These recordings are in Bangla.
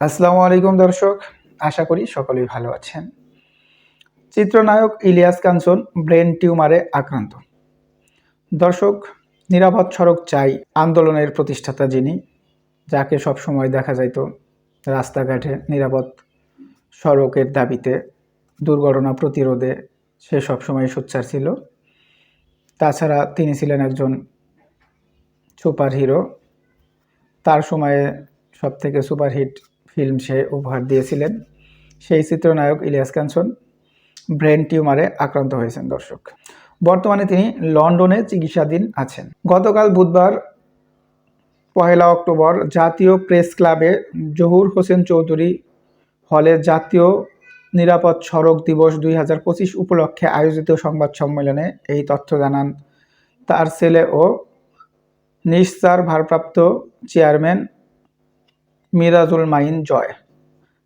আসসালামু আলাইকুম দর্শক, আশা করি সকলেই ভালো আছেন। চিত্রনায়ক ইলিয়াস কাঞ্চন ব্রেন টিউমারে আক্রান্ত। দর্শক, নিরাপদ সড়ক চাই আন্দোলনের প্রতিষ্ঠাতা যিনি, যাকে সব সময় দেখা যাইত রাস্তাঘাটে নিরাপদ সড়কের দাবিতে দুর্ঘটনা প্রতিরোধে সে সবসময় সোচ্চার ছিল। তাছাড়া তিনি ছিলেন একজন সুপার হিরো তার সময়ে সব থেকে সুপারহিট ফিল্ম সে উপহার দিয়েছিলেন। সেই চিত্রনায়ক ইলিয়াস কাঞ্চন ব্রেন টিউমারে আক্রান্ত হয়েছেন দর্শক। বর্তমানে তিনি লন্ডনে চিকিৎসাধীন আছেন। গতকাল বুধবার পহেলা অক্টোবর জাতীয় প্রেস ক্লাবে জহুর হোসেন চৌধুরী হলে জাতীয় নিরাপদ সড়ক দিবস দুই হাজার পঁচিশ উপলক্ষে আয়োজিত সংবাদ সম্মেলনে এই তথ্য জানান তার ছেলে ও নিঃসার ভারপ্রাপ্ত chairman Mirajul mine Joy.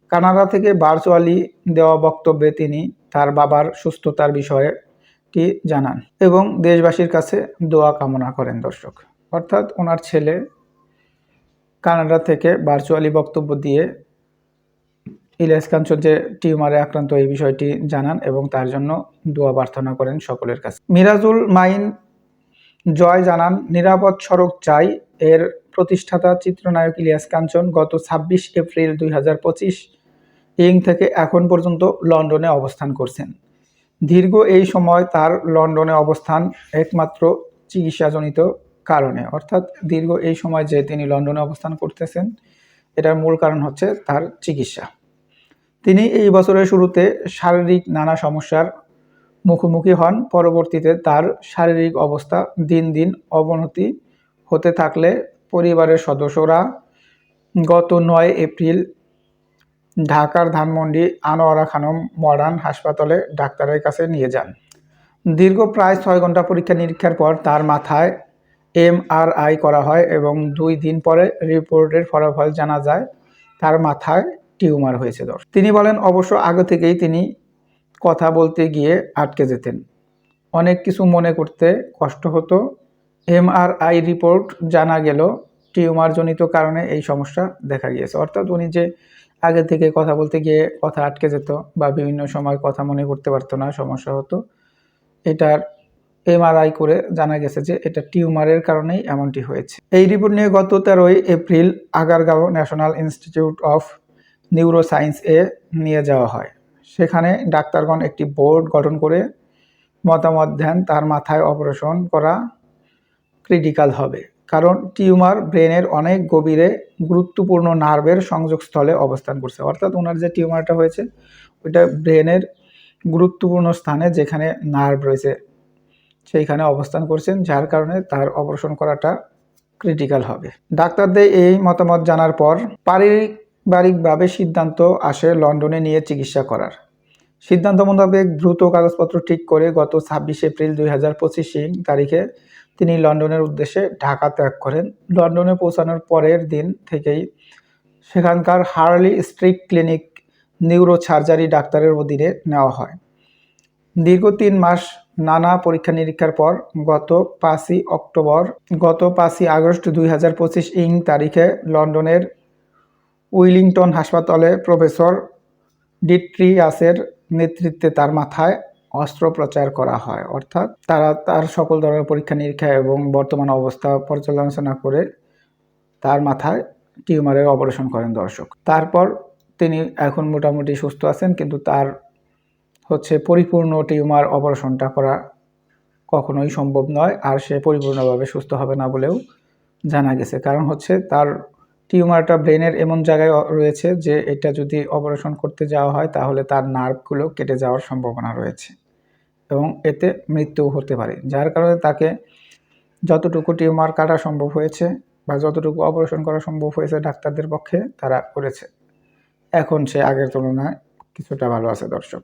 Canada থেকে ভার্চুয়ালি দেওয়া বক্তব্যে তিনি তার বাবার সুস্থতার বিষয়টি জানান? এবং দেশবাসীর কাছে দোয়া কামনা করেন দর্শক। অর্থাৎ ওনার ছেলে কানাডা থেকে ভার্চুয়ালি বক্তব্য দিয়ে ইলিয়াস কাঞ্চন যে টিউমারে আক্রান্ত এই বিষয়টি জানান এবং তার জন্য দোয়া প্রার্থনা করেন সকলের কাছে। মিরাজুল মাইন জয় জানান, নিরাপদ সড়ক চাই এর প্রতিষ্ঠাতা চিত্রনায়ক ইলিয়াস কাঞ্চন গত ছাব্বিশ এপ্রিল দুই হাজার পঁচিশ ইং থেকে এখন পর্যন্ত লন্ডনে অবস্থান করছেন। দীর্ঘ এই সময় তার লন্ডনে অবস্থান একমাত্র চিকিৎসাজনিত কারণে। অর্থাৎ দীর্ঘ এই সময় যে তিনি লন্ডনে অবস্থান করতেছেন, এটার মূল কারণ হচ্ছে তার চিকিৎসা। তিনি এই বছরের শুরুতে শারীরিক নানা সমস্যার মুখোমুখি হন। পরবর্তীতে তার শারীরিক অবস্থা দিন দিন অবনতি হতে থাকলে পরিবারের সদস্যরা গত নয় এপ্রিল ঢাকার ধানমন্ডি আনোয়ারা খানম মডার্ন হাসপাতালে ডাক্তারের কাছে নিয়ে যান। দীর্ঘ প্রায় ছয় ঘণ্টা পরীক্ষা নিরীক্ষার পর তার মাথায় এমআরআই করা হয় এবং দুই দিন পরে রিপোর্টের ফলাফল জানা যায়, তার মাথায় টিউমার হয়েছে দশ। তিনি বলেন, অবশ্য আগে থেকেই তিনি কথা বলতে গিয়ে আটকে যেতেন। অনেক কিছু মনে করতে কষ্ট হতো এমআরআই রিপোর্ট জানা গেল টিউমারজনিত কারণে এই সমস্যা দেখা গিয়েছে। অর্থাৎ উনি যে আগে থেকে কথা বলতে গিয়ে কথা আটকে যেত বা বিভিন্ন সময় কথা মনে করতে পারতো না, সমস্যা হতো, এটার এমআরআই করে জানা গেছে যে এটা টিউমারের কারণেই এমনটি হয়েছে। এই রিপোর্ট নিয়ে গত তেরোই April Agargaon National Institute of Neuro Science এ নিয়ে যাওয়া হয়। সেখানে ডাক্তারগণ একটি বোর্ড গঠন করে মতামত দেন, তার মাথায় অপারেশন করা ক্রিটিক্যাল হবে, কারণ টিউমার ব্রেনের অনেক গভীরে গুরুত্বপূর্ণ নার্ভের সংযোগস্থলে অবস্থান করছে। অর্থাৎ ওনার যে টিউমারটা হয়েছে, ওইটা ব্রেনের গুরুত্বপূর্ণ স্থানে যেখানে নার্ভ রয়েছে, সেইখানে অবস্থান করছেন, যার কারণে তার অপারেশন করাটা ক্রিটিক্যাল হবে। ডাক্তারদের এই মতামত জানার পর পারিবারিকভাবে সিদ্ধান্ত আসে লন্ডনে নিয়ে চিকিৎসা করার। সিদ্ধান্ত মোতাবেক দ্রুত কাগজপত্র ঠিক করে গত ছাব্বিশ এপ্রিল দুই হাজার পঁচিশ তারিখে তিনি লন্ডনের উদ্দেশ্যে ঢাকা ত্যাগ করেন। লন্ডনে পৌঁছানোর পরের দিন থেকেই সেখানকার Harley Street clinic neuro surgery ডাক্তারের অধীনে নেওয়া হয়। দীর্ঘ তিন মাস নানা পরীক্ষা নিরীক্ষার পর গত পাঁচই অক্টোবর, গত পাঁচই আগস্ট দুই হাজার পঁচিশ ইং তারিখে লন্ডনের উইলিংটন হাসপাতালে প্রফেসর ডিট্রিয়াসের নেতৃত্বে তার মাথায় অস্ত্রোপচার করা হয়। অর্থাৎ তারা তার সকল ধরনের পরীক্ষা নিরীক্ষা এবং বর্তমান অবস্থা পর্যালোচনা করে তার মাথায় টিউমারের অপারেশন করেন দর্শক। তারপর তিনি এখন মোটামুটি সুস্থ আছেন, কিন্তু তার হচ্ছে পরিপূর্ণ টিউমার অপারেশনটা করা কখনোই সম্ভব নয়, আর সে পরিপূর্ণভাবে সুস্থ হবে না বলেও জানা গেছে। কারণ হচ্ছে তার টিউমারটা ব্রেনের এমন জায়গায় রয়েছে যে এটা যদি অপারেশন করতে যাওয়া হয় তাহলে তার নার্ভগুলো কেটে যাওয়ার সম্ভাবনা রয়েছে এবং এতে মৃত্যুও হতে পারে। যার কারণে তাকে যতটুকু টিউমার কাটা সম্ভব হয়েছে বা যতটুকু অপারেশন করা সম্ভব হয়েছে ডাক্তারদের পক্ষে তারা করেছে। এখন সে আগের তুলনায় কিছুটা ভালো আছে দর্শক।